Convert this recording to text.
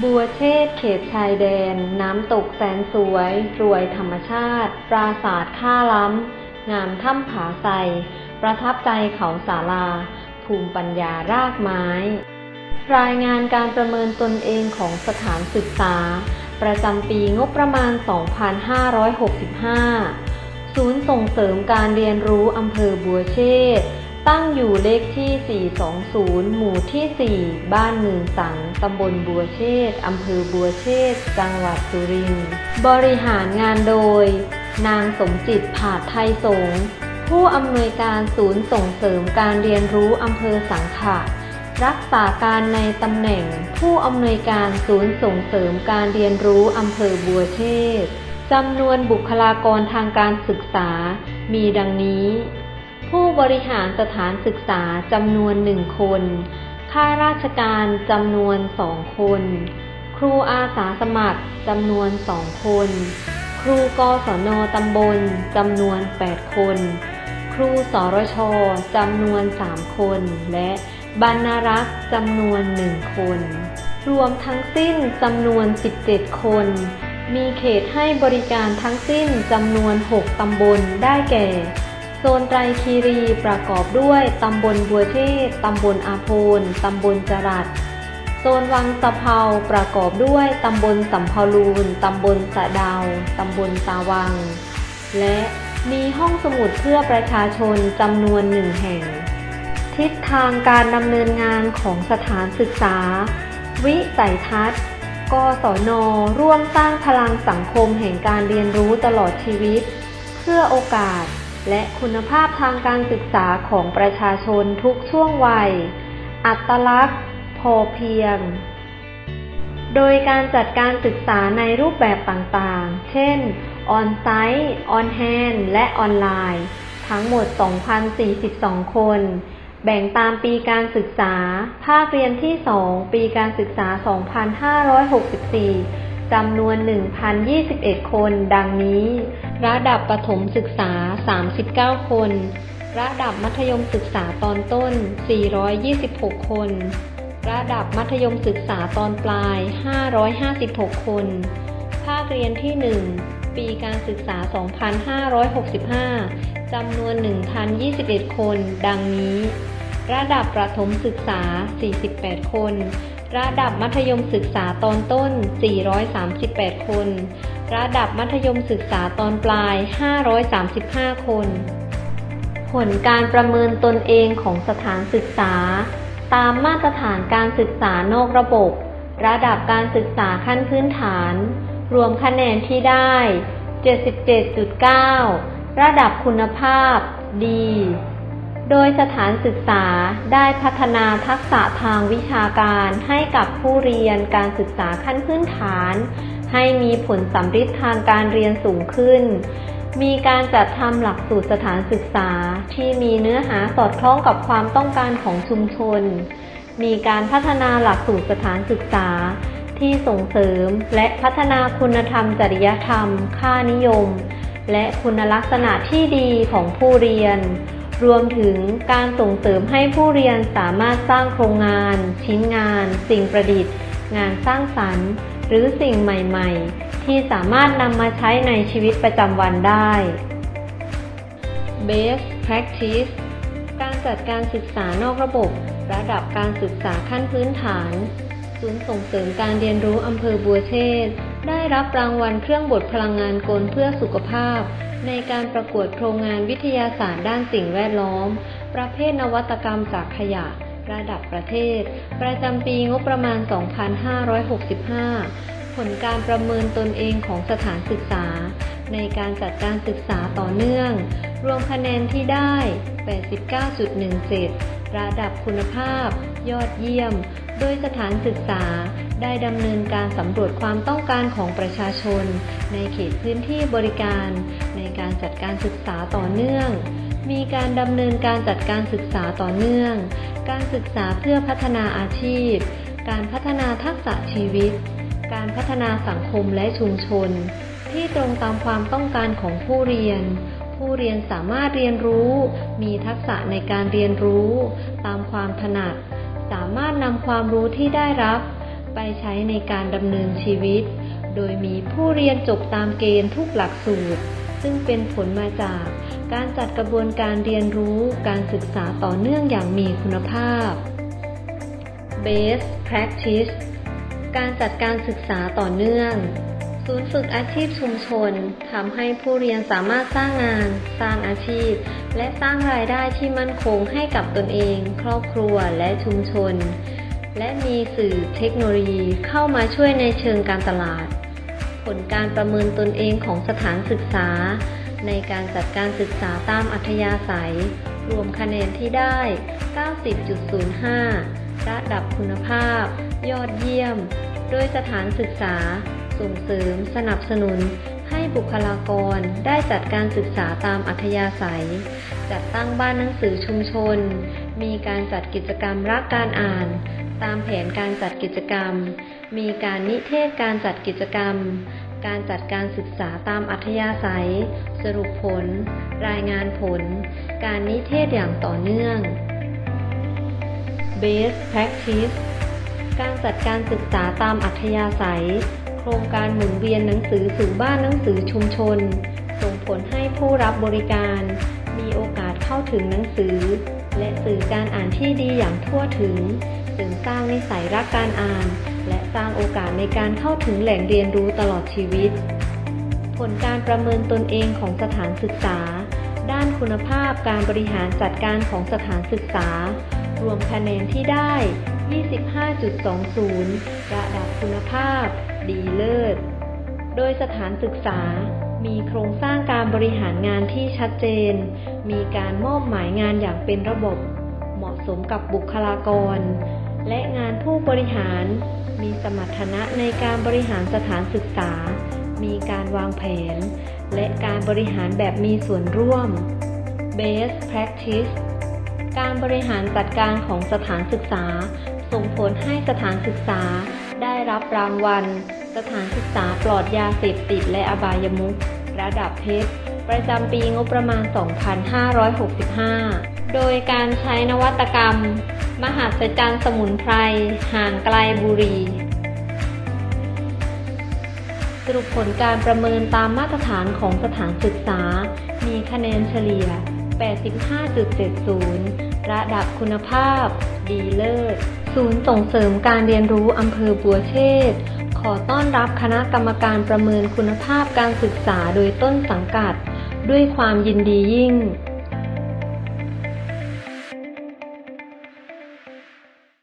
บัวเชษเขตชายแดน น้ำตกแสนสวย รวยธรรมชาติ ปราสาทท่าล้ำ งามถ้ำผาไซประทับใจเขาสาลา ภูมิปัญญารากไม้ รายงานการประเมินตนเองของสถานศึกษา ประจำปีงบประมาณ 2565 ศูนย์ส่งเสริมการเรียนรู้อำเภอบัวเชษ ตั้งอยู่เลขที่ 420 หมู่ที่ 4 บ้านหมื่นสัง ตำบลบัวเชษอำเภอบัวเชษจังหวัดสุรินทร์ บริหารงานโดย นางสมจิตผาดไทยสงผู้อำนวยการศูนย์ส่งเสริมการเรียนรู้อำเภอสังขะ รักษาการในตำแหน่ง ผู้อำนวยการศูนย์ส่งเสริมการเรียนรู้อำเภอบัวเชษจำนวนบุคลากรทางการศึกษา มีดังนี้ ผู้บริหารสถานศึกษาจำนวนหนึ่งคน ข้าราชการจำนวนสองคน ครูอาสาสมัครจำนวนสองคน ครูกศนตำบลจำนวน 8 คน ครูสรชจำนวน 3 คน และบรรณารักษ์จำนวน1คน รวมทั้งสิ้นจำนวน 17 คน มีเขตให้บริการทั้งสิ้นจำนวน 6 ตำบลได้แก่ โซนไตรคีรีประกอบด้วยตำบลบัวเชษตำบลอาโพนตำบลจรัสโซนวังสะเพาประกอบด้วยตำบลสำเภาลูนตำบลสะดาวตำบลตาวัง และมีห้องสมุดเพื่อประชาชนจำนวนหนึ่งแห่ง ทิศทางการดำเนินงานของสถานศึกษา วิสัยทัศน์กศน ร่วมสร้างพลังสังคมแห่งการเรียนรู้ตลอดชีวิต เพื่อโอกาส และคุณภาพทางการศึกษาของประชาชนทุกช่วงวัย อัตลักษณ์ พอเพียง โดยการจัดการศึกษาในรูปแบบต่างๆ เช่น ออนไซต์ ออนแฮนและออนไลน์ ทั้งหมด 2,042 คน แบ่งตามปีการศึกษา ภาคเรียนที่ 2 ปีการศึกษา 2564จำนวน 1,021 คน ดังนี้ ระดับประถมศึกษา 39 คน ระดับมัธยมศึกษาตอนต้น 426 คน ระดับมัธยมศึกษาตอนปลาย 556 คน ภาคเรียนที่ 1 ปีการศึกษา 2565 จำนวน 1,021 คน ดังนี้ ระดับประถมศึกษา 48 คน ระดับมัธยมศึกษาตอนต้น 438 คน ระดับมัธยมศึกษาตอนปลาย 535 คน ผลการประเมินตนเองของสถานศึกษา ตามมาตรฐานการศึกษานอกระบบ ระดับการศึกษาขั้นพื้นฐาน รวมคะแนนที่ได้ 77.9 ระดับคุณภาพ ดี โดยสถานศึกษาได้พัฒนาทักษะทางวิชาการให้กับผู้เรียนการศึกษาขั้นพื้นฐาน ให้มีผลสำฤทธิ์ทางการเรียนสูงขึ้น มีการจัดทำหลักสูตรสถานศึกษาที่มีเนื้อหาสอดคล้องกับความต้องการของชุมชน มีการพัฒนาหลักสูตรสถานศึกษาที่ส่งเสริมและพัฒนาคุณธรรมจริยธรรม ค่านิยม และคุณลักษณะที่ดีของผู้เรียน รวมถึงการส่งเสริมให้ผู้เรียนสามารถสร้างโครงงาน ชิ้นงาน สิ่งประดิษฐ์ งานสร้างสรรค์ หรือสิ่งใหม่ๆ ที่สามารถนำมาใช้ในชีวิตประจำวันได้ Best Practice การจัดการศึกษานอกระบบ ระดับการศึกษาขั้นพื้นฐาน ศูนย์ส่งเสริมการเรียนรู้อำเภอบัวเชษได้รับรางวัลเครื่องบดพลังงานกลเพื่อสุขภาพ ในการประกวดโครงงานวิทยาศาสตร์ด้านสิ่งแวดล้อม ประเภทนวัตกรรมจากขยะ ระดับประเทศ ประจำปีงบประมาณ 2565 ผลการประเมินตนเองของสถานศึกษา ในการจัดการศึกษาต่อเนื่อง รวมคะแนนที่ได้ 89.17 ระดับคุณภาพ ยอดเยี่ยม โดยสถานศึกษาได้ดำเนินการสำรวจความต้องการของประชาชน ในเขตพื้นที่บริการ ในการจัดการศึกษาต่อเนื่อง มีการดำเนินการจัดการศึกษาต่อเนื่อง การศึกษาเพื่อพัฒนาอาชีพ การพัฒนาทักษะชีวิต การพัฒนาสังคมและชุมชน ที่ตรงตามความต้องการของผู้เรียน ผู้เรียนสามารถเรียนรู้ มีทักษะในการเรียนรู้ ตามความถนัด สามารถนำความรู้ที่ได้รับ ไปใช้ในการดำเนินชีวิต โดยมีผู้เรียนจบตามเกณฑ์ทุกหลักสูตร ซึ่งเป็นผลมาจากการจัดกระบวนการเรียนรู้การศึกษาต่อเนื่องอย่างมีคุณภาพ Base Practice การจัดการศึกษาต่อเนื่อง ศูนย์ฝึกอาชีพชุมชนทำให้ผู้เรียนสามารถสร้างงาน สร้างอาชีพ และสร้างรายได้ที่มั่นคงให้กับตนเอง ครอบครัวและชุมชน และมีสื่อเทคโนโลยีเข้ามาช่วยในเชิงการตลาด ผลการประเมินตนเองของสถานศึกษา ในการจัดการศึกษาตามอัธยาศัย รวมคะแนนที่ได้ 90.05 ระดับคุณภาพ ยอดเยี่ยม โดยสถานศึกษา ส่งเสริมสนับสนุน ให้บุคลากรได้จัดการศึกษาตามอัธยาศัย จัดตั้งบ้านหนังสือชุมชน มีการจัดกิจกรรมรักการอ่าน ตามแผนการจัดกิจกรรม มีการนิเทศการจัดกิจกรรม การจัดการศึกษาตามอัธยาศัย สรุปผล รายงานผล การนิเทศอย่างต่อเนื่อง Base Practice การจัดการศึกษาตามอัธยาศัย โครงการหมุนเวียนหนังสือสู่บ้านหนังสือชุมชน ส่งผลให้ผู้รับบริการ มีโอกาสเข้าถึงหนังสือ และสื่อการอ่านที่ดีอย่างทั่วถึงเสริมสร้างนิสัยรักการอ่าน และสร้างโอกาสในการเข้าถึงแหล่งเรียนรู้ตลอดชีวิต ผลการประเมินตนเองของสถานศึกษา ด้านคุณภาพการบริหารจัดการของสถานศึกษารวมคะแนนที่ได้ 25.20 ระดับคุณภาพ ดีเลิศ โดยสถานศึกษา มีโครงสร้างการบริหารงานที่ชัดเจน มีการมอบหมายงานอย่างเป็นระบบ เหมาะสมกับบุคลากร และงานผู้บริหาร มีสมรรถนะในการบริหารสถานศึกษา มีการวางแผน และการบริหารแบบมีส่วนร่วม Best Practice การบริหารจัดการของสถานศึกษา ส่งผลให้สถานศึกษาได้รับรางวัล สถานศึกษาปลอดยาเสพติดและอบายมุขระดับเพชรประจำปีงบประมาณ 2565 โดยการใช้นวัตกรรม มหัศจรรย์สมุนไพรห่างไกลบุรีสรุปผลการประเมินตามมาตรฐานของสถานศึกษา มีคะแนนเฉลี่ย 85.70 ระดับคุณภาพ ดีเลิศ ศูนย์ส่งเสริมการเรียนรู้อำเภอบัวเชษขอต้อนรับคณะกรรมการประเมินคุณภาพการศึกษาโดยต้นสังกัด ด้วยความยินดียิ่ง